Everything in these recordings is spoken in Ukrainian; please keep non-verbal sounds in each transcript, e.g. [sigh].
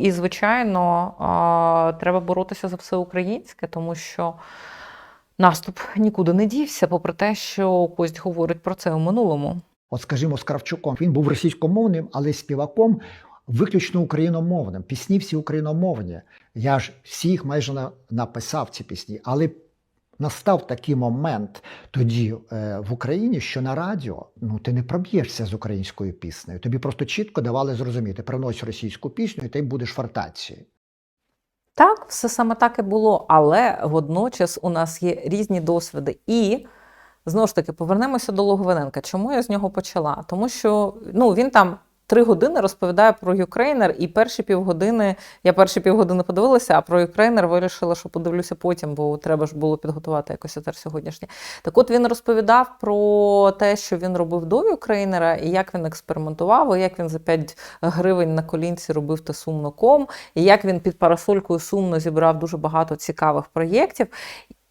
І, звичайно, треба боротися за все українське, тому що наступ нікуди не дівся, попри те, що Кость говорить про це у минулому. От, скажімо, з Кравчуком він був російськомовним, але співаком виключно україномовним. Пісні всі україномовні. Я ж всіх майже на- написав ці пісні, але настав такий момент тоді е, в Україні, що на радіо ну ти не проб'єшся з українською піснею. Тобі просто чітко давали зрозуміти, принось російську пісню, і ти будеш в артації. Так, все саме так і було, але водночас у нас є різні досвіди. І знову ж таки повернемося до Логвиненка. Чому я з нього почала? Тому що ну, він там три години розповідає про Юкрейнер, і перші півгодини, я перші півгодини подивилася, а про Юкрейнер вирішила, що подивлюся потім, бо треба ж було підготувати якось етер сьогоднішній. Так от він розповідав про те, що він робив до Юкрейнера, і як він експериментував, і як він за 5 гривень на колінці робив те сумно.ком, і як він під парасолькою сумно зібрав дуже багато цікавих проєктів.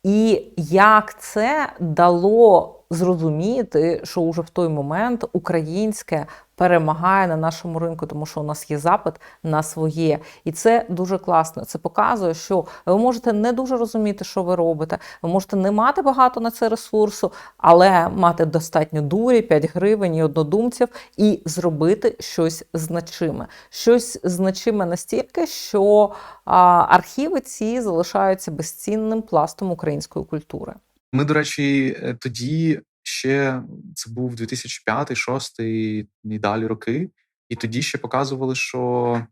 І як це дало зрозуміти, що уже в той момент українське перемагає на нашому ринку, тому що у нас є запит на своє. І це дуже класно. Це показує, що ви можете не дуже розуміти, що ви робите. Ви можете не мати багато на це ресурсу, але мати достатньо дурі, 5 гривень і однодумців, і зробити щось значиме. Щось значиме настільки, що архіви ці залишаються безцінним пластом української культури. Ми, до речі, е, тоді ще це був 2005-2006 і далі роки, і тоді ще показували, що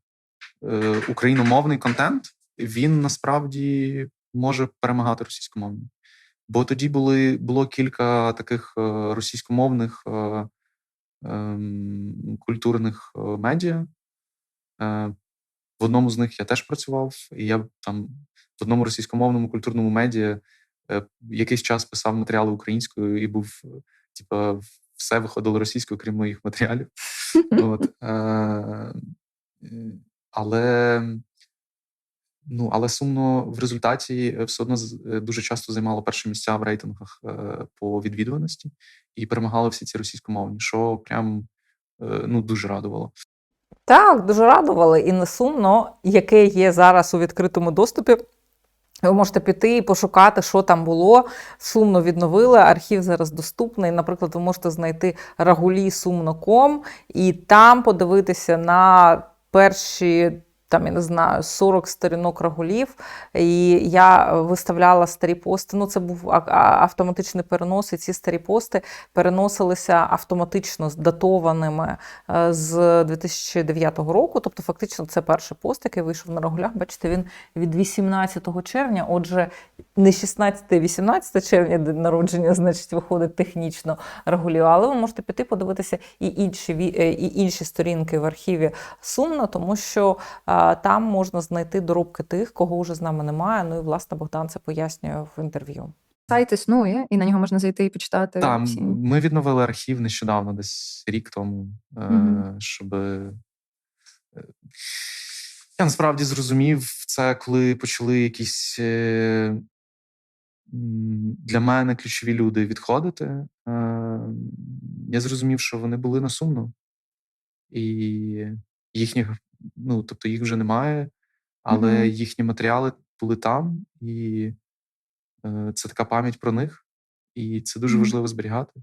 е, україномовний контент він насправді може перемагати російськомовний. Бо тоді були, було кілька таких е, російськомовних е, ем, культурних е, медіа. Е, в одному з них я теж працював, і я там в одному російськомовному культурному медіа якийсь час писав матеріали українською і був, е, типа, все виходило російською, крім моїх матеріалів. От, [laughs] е, е, але, ну, але сумно в результаті е, все одно е, дуже часто займало перші місця в рейтингах е, по відвідуваності і перемагали всі ці російськомовні, що прям е, ну, дуже радувало. Так, дуже радували і не сумно, яке є зараз у відкритому доступі. Ви можете піти і пошукати, що там було. Сумно відновили. Архів зараз доступний. Наприклад, ви можете знайти рагулі сумно.ком і там подивитися на перші. Там, я не знаю, 40 сторінок рагулів, і я виставляла старі пости. Ну, це був автоматичний перенос, і ці старі пости переносилися автоматично датованими е, з 2009 року. Тобто, фактично, це перший пост, який вийшов на рагулях. Бачите, він від 18 червня. Отже, не 16, 18 червня день народження, значить, виходить технічно регулів. Але ви можете піти подивитися і інші е, і інші сторінки в архіві сумно, тому що там можна знайти доробки тих, кого вже з нами немає. Ну і власне Богдан це пояснює в інтерв'ю. Сайт існує, і на нього можна зайти і почитати Так, всі. ми відновили архів нещодавно, десь рік тому, Мгм. щоб. е, Я насправді зрозумів це, коли почали якісь для мене ключові люди відходити. Е, Я зрозумів, що вони були на сумно, і їхніх, ну, тобто їх вже немає, але Мгм. їхні матеріали були там, і е, це така пам'ять про них, і це дуже Мгм. важливо зберігати.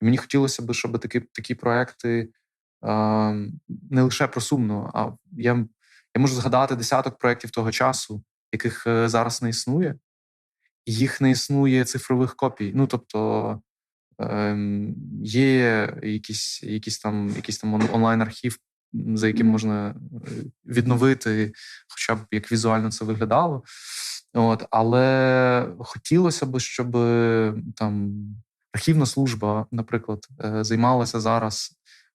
І мені хотілося б, щоб такі, такі проекти не лише про сумно, а я, я можу згадати десяток проєктів того часу, яких е, зараз не існує, їх не існує цифрових копій. Ну тобто ем, є якісь, якісь там, якийсь там онлайн-архів, за яким можна е, відновити, хоча б як візуально це виглядало. От, але хотілося б, щоб там архівна служба, наприклад, е, займалася зараз,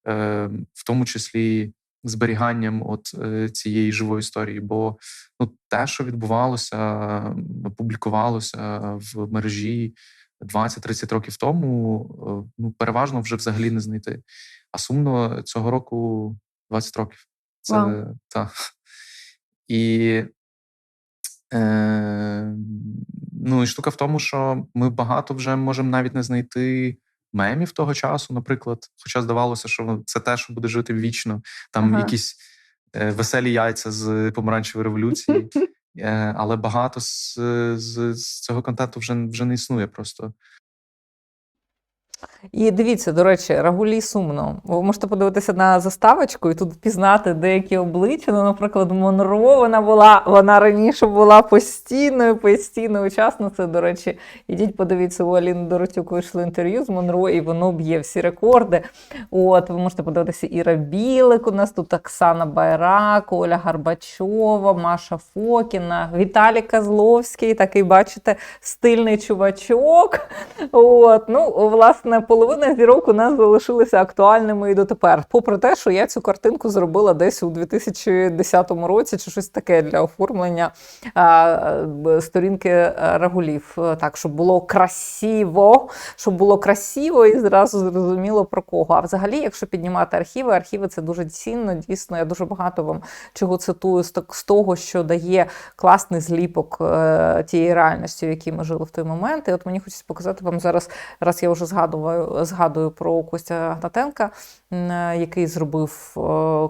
е, в тому числі зберіганням от е, цієї живої історії. Бо ну, те, що відбувалося, публікувалося в мережі 20-30 років тому, е, ну переважно вже взагалі не знайти. А сумно цього року 20 років. Це Вау. та. І Е, ну і штука в тому, що ми багато вже можемо навіть не знайти мемів того часу, наприклад. Хоча здавалося, що це те, що буде жити вічно. Там Ага. якісь е, веселі яйця з помаранчевої революції. [laughs] Е, Але багато з, з, з цього контенту вже, вже не існує просто. І дивіться, до речі, Рагулі сумно. Ви можете подивитися на заставочку і тут впізнати деякі обличчя. Ну, наприклад, Монро вона була, вона раніше була постійною, постійною учасницею. До речі, ідіть подивіться, у Аліни Доротюк вийшло інтерв'ю з Монро, і воно б'є всі рекорди. От, ви можете подивитися Іра Білик, у нас тут Оксана Байрак, Оля Гарбачова, Маша Фокіна, Віталій Козловський, такий, бачите, стильний чувачок. От, ну, власне, половина зірок у нас залишилися актуальними і дотепер. Попри те, що я цю картинку зробила десь у 2010 році, чи щось таке для оформлення сторінки е, Рагулів. Е, Так, щоб було красиво, щоб було красиво і зразу зрозуміло про кого. А взагалі, якщо піднімати архіви, архіви це дуже цінно. Дійсно, я дуже багато вам чого цитую з того, що дає класний зліпок е, тієї реальності, в якій ми жили в той момент. І от мені хочеться показати вам зараз, раз я вже згадуваю, згадую про Костя Гнатенка, е, який зробив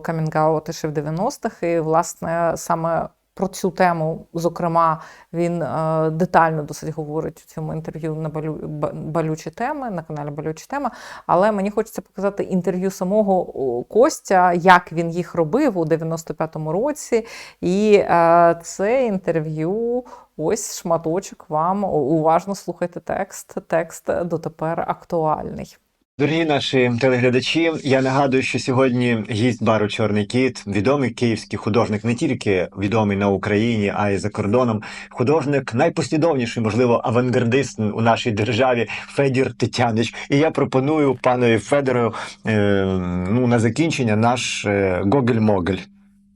камінгаут ще в 90-х. І, власне, саме про цю тему, зокрема, він е, детально досить говорить у цьому інтерв'ю на балю, балючі теми, на каналі Балючі теми. Але мені хочеться показати інтерв'ю самого Костя, як він їх робив у 95-му році. І е, це інтерв'ю, ось шматочок вам. Уважно слухайте текст. Текст дотепер актуальний. Дорогі наші телеглядачі, я нагадую, що сьогодні гість бару Чорний кіт, відомий київський художник, не тільки відомий на Україні, а й за кордоном. Художник найпослідовніший, можливо, авангардист у нашій державі Федір Тетянич. І я пропоную панові Федору е, ну, на закінчення наш е, Гогель-Могель.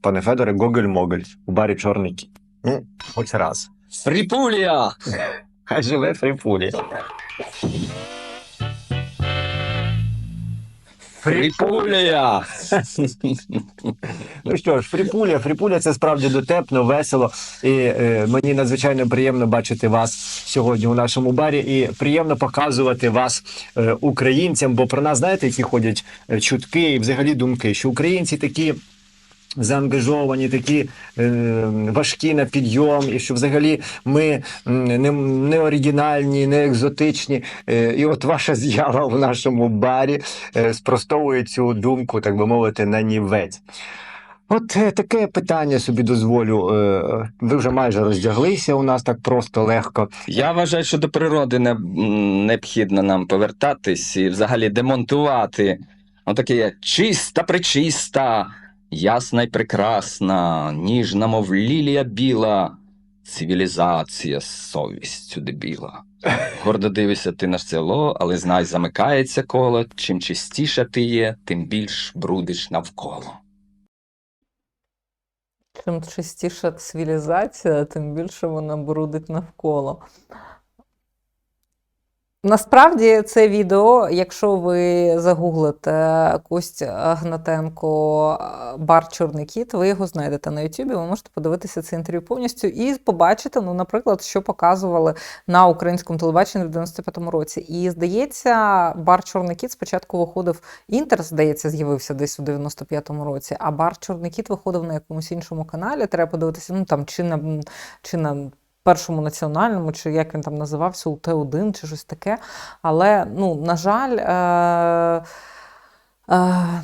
Пане Федоре, Гогель-Могель у барі Чорний кіт. Ну, хоч раз. Фріпулія! Хай живе Фріпулі. Фріпулія! [laughs] Ну що ж, фріпуля, фріпуля це справді дотепно, весело. І е, мені надзвичайно приємно бачити вас сьогодні у нашому барі. І приємно показувати вас е, українцям. Бо про нас знаєте, які ходять е, чутки і взагалі думки, що українці такі. Заангажовані, такі е, важкі на підйом, і що взагалі ми не, не оригінальні, не екзотичні. Е, і от ваша з'ява в нашому барі е, спростовує цю думку, так би мовити, на нівець. От е, таке питання собі дозволю. Е, ви вже майже роздяглися у нас так просто легко. Я вважаю, що до природи не, необхідно нам повертатись і взагалі демонтувати. Отаке чиста причиста, ясна й прекрасна, ніжна, мов лілія біла, цивілізація з совістю дебіла. Гордо дивишся ти на село, але знай, замикається коло. Чим чистіша ти є, тим більш брудиш навколо. Чим чистіша цивілізація, тим більше вона брудить навколо. Насправді це відео, якщо ви загуглите Костя Гнатенко бар Чорний кіт, ви його знайдете на Ютубі. Ви можете подивитися це інтерв'ю повністю і побачити, ну, наприклад, що показували на українському телебаченні в 95-му році. І здається, бар Чорний кіт спочатку виходив. Інтер, здається, з'явився десь у 95-му році, а бар Чорний кіт виходив на якомусь іншому каналі. Треба подивитися, ну там чи на чи на першому національному, чи як він там називався, у Т1 чи щось таке. Але, ну, на жаль, е- Е,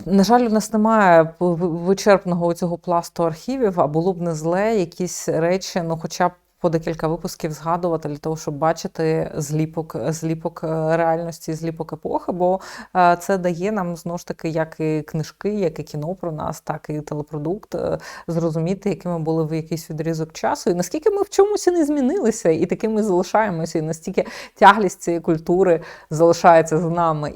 На жаль, у нас немає вичерпного цього пласту архівів, а було б не зле якісь речі, ну хоча б по декілька випусків згадувати для того, щоб бачити зліпок, зліпок е, реальності, зліпок епохи, бо е, це дає нам знову ж таки як і книжки, як і кіно про нас, так і телепродукт, е, зрозуміти, якими були в якийсь відрізок часу, і наскільки ми в чомусь не змінилися, і такими залишаємося, і настільки тяглість цієї культури залишається з нами.